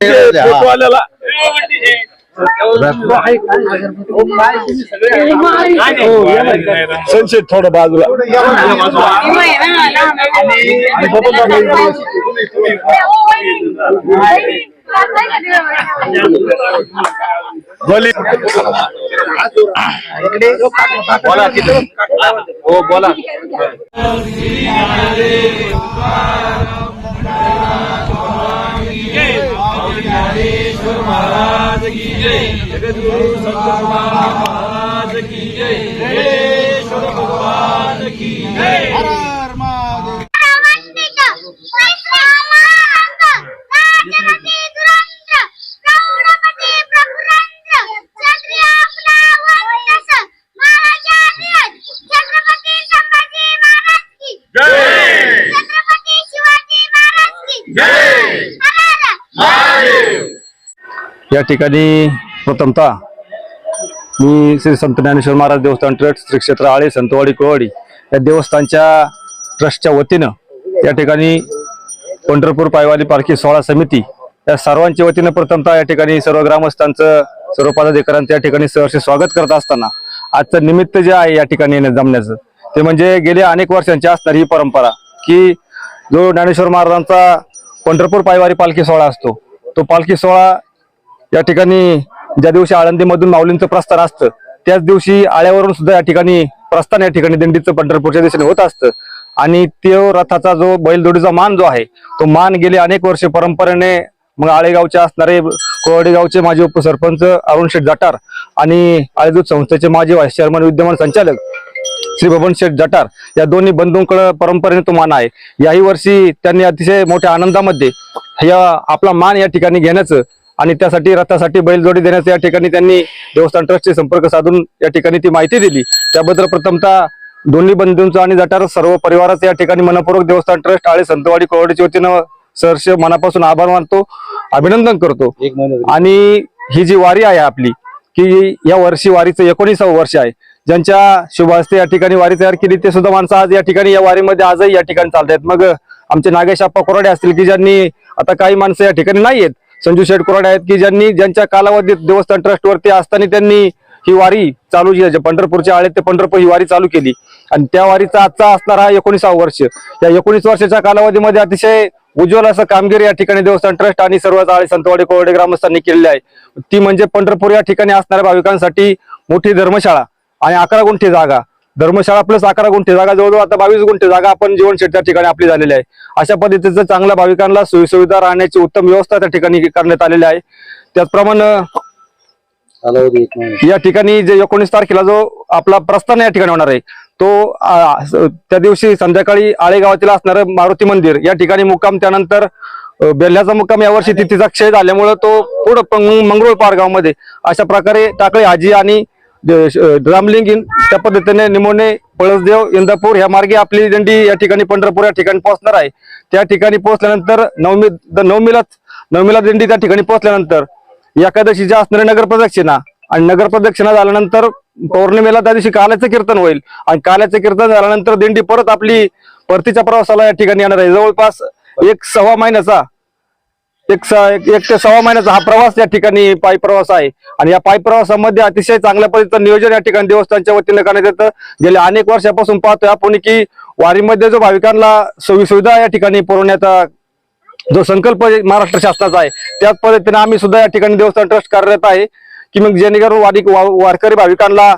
फोटोवाल्याला संशय थोडं बाजूला. बोली बोला तिथे हो बोला. महाराजाधिराज छत्रपती संभाजी महाराज की छत्रपती शिवाजी महाराज की हर हर या ठिकाणी प्रथमतः मी श्री संत ज्ञानेश्वर महाराज देवस्थान ट्रस्ट श्री क्षेत्र आळे संतवाडी कोवाडी या देवस्थानच्या ट्रस्टच्या वतीनं या ठिकाणी पंढरपूर पायवाली पालखी सोहळा समिती या सर्वांच्या वतीनं प्रथमतः या ठिकाणी सर्व ग्रामस्थांचं सर्व पदाधिकाऱ्यांचं या ठिकाणी सहर्ष स्वागत करत असताना आजचं निमित्त जे आहे या ठिकाणी जमण्याचं ते म्हणजे गेल्या अनेक वर्षांची असणारी ही परंपरा की जो ज्ञानेश्वर महाराजांचा पंढरपूर पायवारी पालखी सोहळा असतो तो पालखी सोहळा या ठिकाणी ज्या दिवशी आळंदीमधून माऊलींचं प्रस्थान असतं त्याच दिवशी आळ्यावरून सुद्धा या ठिकाणी प्रस्थान या ठिकाणी दिंडीचं पंढरपूरच्या दिशेने होत असतं. आणि तो रथाचा जो बैलदोडीचा मान जो आहे तो मान गेले अनेक वर्ष परंपरेने मग आळेगावचे असणारे कोरडेगावचे माजी उपसरपंच अरुण शेठ जाटार आणि आळेदूत संस्थेचे माजी व्हाईस चेअरमन विद्यमान संचालक श्री बबन शेठ जटार या दोन्ही बंधूंकडे परंपरेने तो मान आहे. याही वर्षी त्यांनी अतिशय मोठ्या आनंदामध्ये या आपला मान या ठिकाणी घेण्याचं आणि त्यासाठी रथासाठी बैलजोडी देण्याचं या ठिकाणी त्यांनी देवस्थान ट्रस्टशी संपर्क साधून या ठिकाणी ती माहिती दिली. त्याबद्दल प्रथमतः दोन्ही बंधूंचं आणि जटार सर्व परिवाराचं या ठिकाणी मनपूर्वक देवस्थान ट्रस्ट आळे संतवाडी कोरडीच्या वतीनं सहर्ष मनापासून आभार मानतो अभिनंदन करतो. आणि ही जी वारी आहे आपली की या वर्षी वारीचं एकोणीसावं वर्ष आहे. ज्यांच्या शुभ हस्ते या ठिकाणी वारी तयार केली ते सुद्धा माणसं आज या ठिकाणी या वारीमध्ये आजही या ठिकाणी चालतात मग आमचे नागेश आप्पा कोराडे असतील की ज्यांनी आता काही माणसं या ठिकाणी नाही आहेत संजू शेठ कोराडे आहेत की ज्यांनी ज्यांच्या कालावधीत देवस्थान ट्रस्टवरती असताना त्यांनी ही वारी चालू जी पंढरपूरच्या आळे ते पंढरपूर ही वारी चालू केली. आणि त्या वारीचा आजचा असणार हा एकोणीसावं वर्ष. या एकोणीस वर्षाच्या कालावधीमध्ये अतिशय उज्ज्वल असं कामगिरी या ठिकाणी देवस्थान ट्रस्ट आणि सर्वच आळे संतवाडी कोरडे ग्रामस्थांनी केलेली आहे. ती म्हणजे पंढरपूर या ठिकाणी असणाऱ्या भाविकांसाठी मोठी धर्मशाळा आणि अकरा गुंठे जागा. धर्मशाळा प्लस अकरा गुंठे जागा जवळजवळ आता बावीस गुंठे जागा आपण जीवन त्या ठिकाणी आपली झालेली आहे. अशा पद्धतीचं चांगल्या भाविकांना सोयीसुविधा राहण्याची उत्तम व्यवस्था त्या ठिकाणी करण्यात आलेली आहे. त्याचप्रमाणे या ठिकाणी जे एकोणीस तारखेला जो आपला प्रस्थान या ठिकाणी होणार आहे तो त्या दिवशी संध्याकाळी आळे गावातील असणारं मारुती मंदिर या ठिकाणी मुक्काम त्यानंतर बेल्ह्याचा मुक्काम यावर्षी तिथीचा क्षय झाल्यामुळं तो पुढं मंगरुळ पारगावमध्ये अशा प्रकारे टाकळी हाजी आणि रामलिंग इन- त्या पद्धतीने निमोने पळसदेव इंदापूर ह्या मार्गे आपली दिंडी या ठिकाणी पंढरपूर या ठिकाणी पोहोचणार आहे. त्या ठिकाणी पोहोचल्यानंतर नवमी द- नवमीलाच नवमीला दिंडी त्या ठिकाणी पोहोचल्यानंतर एकादशीच्या असणारी नगर प्रदक्षिणा आणि नगर प्रदक्षिणा झाल्यानंतर पौर्णिमेला त्या दिवशी काल्याचं कीर्तन होईल. आणि काल्याचं कीर्तन झाल्यानंतर दिंडी परत आपली परतीच्या प्रवासाला या ठिकाणी येणार आहे. जवळपास एक सव्वा महिन्याचा एक स- एक ते सव्वा महिन्याचा हा प्रवास या ठिकाणी पायी प्रवास आहे. आणि या पायी प्रवासामध्ये अतिशय चांगल्या पद्धतीचं नियोजन या ठिकाणी देवस्थानच्या वतीने करण्यात येतं. गेल्या अनेक वर्षापासून पाहतोय आपण की वारीमध्ये जो भाविकांना सोयी सुविधा या ठिकाणी पुरवण्याचा जो संकल्प महाराष्ट्र शासनाचा आहे त्याच पद्धतीने आम्ही सुद्धा या ठिकाणी देवस्थान ट्रस्ट कार्यरत आहे की मग जेणेकरून वारी वा- वारकरी भाविकांना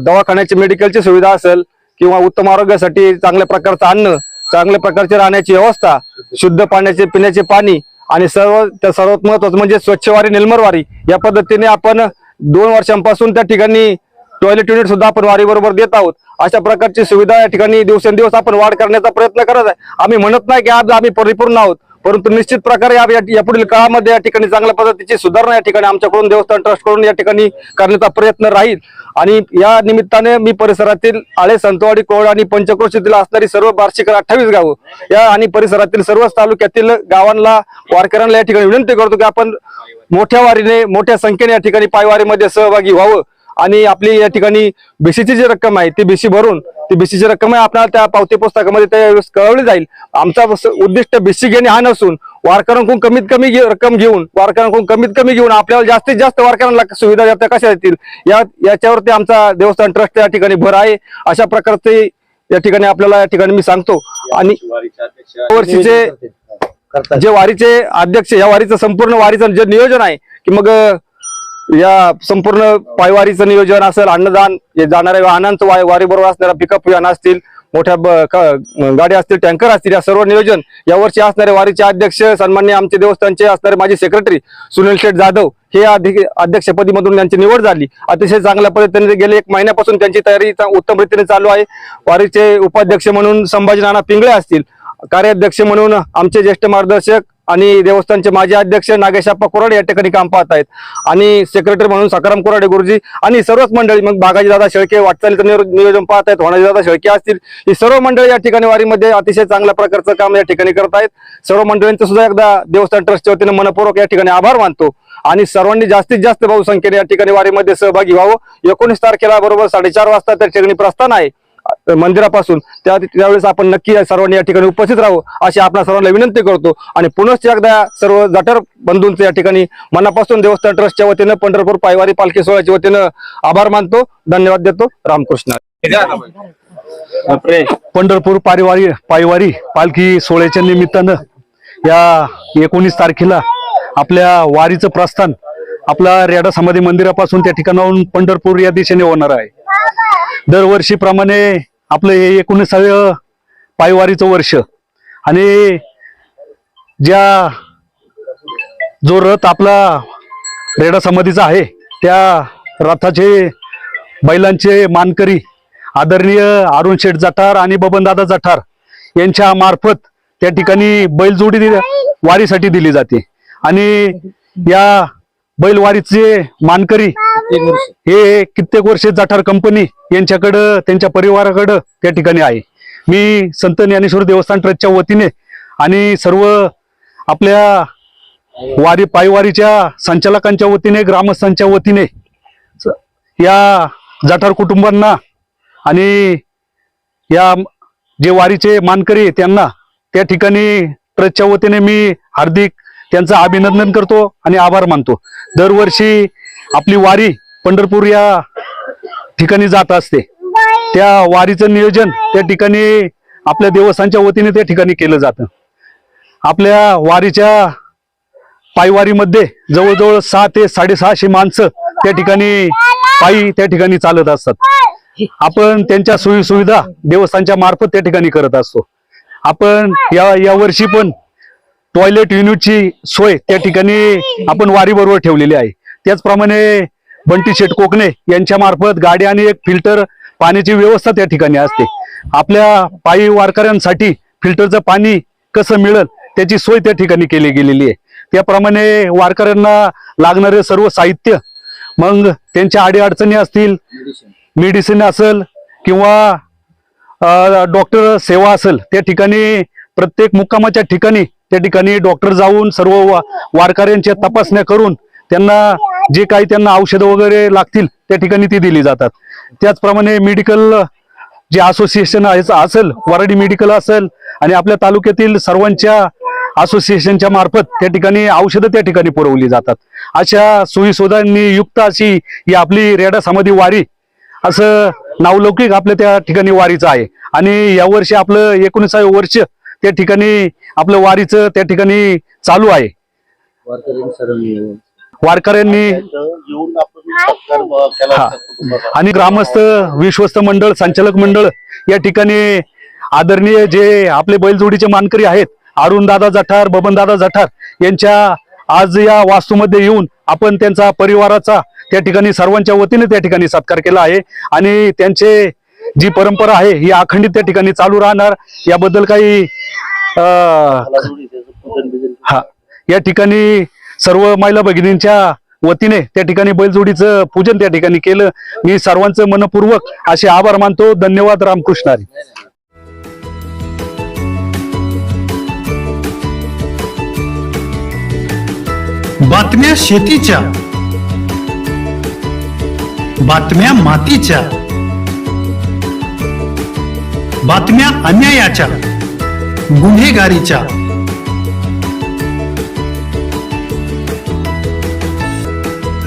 दवाखान्याची मेडिकलची सुविधा असेल किंवा उत्तम आरोग्यासाठी चांगल्या प्रकारचं अन्न चांगल्या प्रकारची राहण्याची व्यवस्था शुद्ध पाण्याचे पिण्याचे पाणी आणि सर्व त्या सर्वात महत्वाचं म्हणजे स्वच्छवारी निर्मलवारी या पद्धतीने आपण दोन वर्षांपासून त्या ठिकाणी टॉयलेट युनिट सुद्धा आपण वारी बरोबर देत आहोत. अशा प्रकारची सुविधा या ठिकाणी दिवसेंदिवस आपण वाढ करण्याचा प्रयत्न करत आहे. आम्ही म्हणत नाही की आज आम्ही परिपूर्ण आहोत. परंतु निश्चित प्रकारे या- पुढील यापुढील काळामध्ये या ठिकाणी चांगल्या पद्धतीची सुधारणा या ठिकाणी आमच्याकडून देवस्थान ट्रस्टकडून या ठिकाणी करण्याचा प्रयत्न राहील. आणि या निमित्ताने मी परिसरातील आळे संतवाडी कोळ आणि पंचक्रोशीतील असणारी सर्व वार्षिक अठ्ठावीस गावं या आणि परिसरातील सर्वच तालुक्यातील गावांना वारकऱ्यांना या ठिकाणी विनंती करतो की आपण मोठ्या वारीने मोठ्या संख्येने या ठिकाणी पायवारीमध्ये सहभागी व्हावं. आणि आपली या ठिकाणी बीसीची जी रक्कम आहे ती बीसी भरून ती बीसीची रक्कम आहे आपल्याला त्या पावती पुस्तकामध्ये त्या कळवली जाईल. आमचा उद्दिष्ट बीसी घेणे हा नसून वारकऱ्यांकडून कमीत कमी रक्कम घेऊन वारकऱ्यांकडून कमीत कमी घेऊन आपल्याला जास्तीत जास्त वारकऱ्यांना सुविधा द्या त्या कशा येतील या याच्यावरती आमचा देवस्थान ट्रस्ट या ठिकाणी भर आहे. अशा प्रकारचे या ठिकाणी आपल्याला या ठिकाणी मी सांगतो. आणि वर्षीचे जे वारीचे अध्यक्ष या वारीचं संपूर्ण वारीचं जे नियोजन आहे की मग या संपूर्ण पायवारीचं नियोजन असेल अन्नदान जाणाऱ्या वाहनांचं वाय वारी बरोबर असणाऱ्या पिकअप व्हॅन असतील मोठ्या ब- गाड्या असतील टँकर असतील या सर्व नियोजन यावर्षी असणारे वारीचे अध्यक्ष सन्मान्य आमचे देवस्थानचे असणारे माजी सेक्रेटरी सुनील शेठ जाधव हे अध्यक्षपदी अध्यक्षपदीमधून त्यांची निवड झाली. अतिशय चांगल्या पद्धतीने गेले. एक महिन्यापासून त्यांची तयारी उत्तम रीतीने चालू आहे. वारीचे उपाध्यक्ष म्हणून संभाजी नाना पिंगळे असतील. कार्याध्यक्ष म्हणून आमचे ज्येष्ठ मार्गदर्शक आणि देवस्थानचे माजी अध्यक्ष नागेशाप्पा कोराडे या ठिकाणी काम पाहत आहेत. आणि सेक्रेटरी म्हणून सकाराम कोराडे गुरुजी आणि सर्वच मंडळी मग बागाजीदादा शेळके वाटचालीचं नियोजन पाहत आहेत होणाजीदादा शेळके असतील ही सर्व मंडळी या ठिकाणी वारीमध्ये अतिशय चांगल्या प्रकारचं काम या ठिकाणी करत आहेत. सर्व मंडळींचं सुद्धा एकदा देवस्थान ट्रस्टच्या वतीने मनपूर्वक या ठिकाणी आभार मानतो. आणि सर्वांनी जास्तीत जास्त बहुसंख्येने या ठिकाणी वारीमध्ये सहभागी व्हावं. एकोणीस तारखेला बरोबर साडेचार वाजता त्या ठिकाणी प्रस्थान आहे. मंदिरापासून. त्या त्यावेळेस आपण नक्की सर्वांनी या ठिकाणी उपस्थित राहू अशी आपल्या सर्वांना विनंती करतो. आणि पुनश्च एकदा सर्व जटर बंधूंचे या ठिकाणी मनापासून देवस्थान ट्रस्टच्या वतीनं पंढरपूर पायवारी पालखी सोहळ्याच्या वतीनं आभार मानतो धन्यवाद देतो. रामकृष्ण. पंढरपूर पारिवारी पायवारी पालखी सोहळ्याच्या निमित्तानं या एकोणीस तारखेला आपल्या वारीचं प्रस्थान आपला रेडा समाधी मंदिरापासून त्या ठिकाणाहून पंढरपूर या दिशेने होणार आहे. दरवर्षीप्रमाणे आपलं हे एकोणीसाव्या पायवारीचं वर्ष. आणि ज्या जो रथ आपला रेडा समाधीचा आहे त्या रथाचे बैलांचे मानकरी आदरणीय अरुण शेठ जठार आणि बबनदादा जठार यांच्या मार्फत त्या ठिकाणी बैलजोडी दि- वारीसाठी दिली जाते. आणि या बैलवारीचे मानकरी हे कित्येक वर्षे जठार कंपनी यांच्याकडं त्यांच्या परिवाराकडं त्या ठिकाणी आहे. मी संत ज्ञानेश्वर देवस्थान ट्रस्टच्या वतीने आणि सर्व आपल्या वारी पायवारीच्या संचालकांच्या वतीने ग्रामस्थांच्या वतीने स- या जाठार कुटुंबांना आणि या जे वारीचे मानकरी त्यांना त्या ठिकाणी ट्रस्टच्या वतीने मी हार्दिक त्यांचं अभिनंदन करतो आणि आभार मानतो. दरवर्षी आपली वारी पंढरपूर या ठिकाणी जात असते. त्या वारीचं नियोजन त्या ठिकाणी आपल्या देवस्थानच्या वतीने त्या ठिकाणी केलं जातं. आपल्या वारीच्या पायवारीमध्ये जवळजवळ सहा ते साडेसहाशे माणसं त्या ठिकाणी पायी त्या ठिकाणी चालत असतात. आपण त्यांच्या सोयी सुविधा देवस्थानच्या मार्फत त्या ठिकाणी करत असतो. आपण या या वर्षी पण टॉयलेट युनिटची सोय त्या ठिकाणी आपण वारी बरोबर ठेवलेली आहे. त्याचप्रमाणे बंटी शेठ कोकणे यांच्या मार्फत गाडी आणि एक फिल्टर पाण्याची व्यवस्था त्या ठिकाणी असते. आपल्या पायी वारकऱ्यांसाठी फिल्टरचं पाणी कसं मिळेल त्याची सोय त्या ठिकाणी केली गेलेली आहे. त्याप्रमाणे वारकऱ्यांना लागणारे सर्व साहित्य मग त्यांच्या अडीअडचणी असतील मेडिसिन असेल किंवा डॉक्टर सेवा असेल त्या ठिकाणी प्रत्येक मुक्कामाच्या ठिकाणी त्या ठिकाणी डॉक्टर जाऊन सर्व वारकऱ्यांच्या तपासण्या करून त्यांना जे काही त्यांना औषधं वगैरे लागतील त्या ठिकाणी ती दिली जातात. त्याचप्रमाणे मेडिकल जे असोसिएशन आहे असेल वराडी मेडिकल असेल आणि आपल्या तालुक्यातील सर्वांच्या असोसिएशनच्या मार्फत त्या ठिकाणी औषधं त्या ठिकाणी पुरवली जातात. अशा सोयीसुधांनी युक्त अशी ही आपली रेडा समाधी वारी असं नावलौकिक आपल्या त्या ठिकाणी वारीचं आहे. आणि यावर्षी आपलं एकोणीसावं वर्ष त्या ठिकाणी आपलं वारीचं त्या ठिकाणी चालू आहे. वारकऱ्यांनी हा. आणि ग्रामस्थ विश्वस्त मंडळ संचालक मंडळ या ठिकाणी आदरणीय जे आपले बैलजोडीचे मानकरी आहेत अरुण दादा जठार बबन दादा जठार यांच्या आज या वास्तूमध्ये येऊन आपण त्यांचा परिवाराचा त्या ठिकाणी सर्वांच्या वतीने त्या ठिकाणी सत्कार केला आहे. आणि त्यांचे जी परंपरा आहे ही अखंडित त्या ठिकाणी चालू राहणार. याबद्दल काही अं, हा. या ठिकाणी सर्व महिला भगिनींच्या वतीने त्या ठिकाणी बैलजोडीचं पूजन त्या ठिकाणी केलं. मी सर्वांचं मनपूर्वक असे आभार मानतो. धन्यवाद. रामकृष्णारी. बातम्या शेतीच्या बातम्या मातीच्या बातम्या अन्यायाच्या गुन्हेगारीच्या.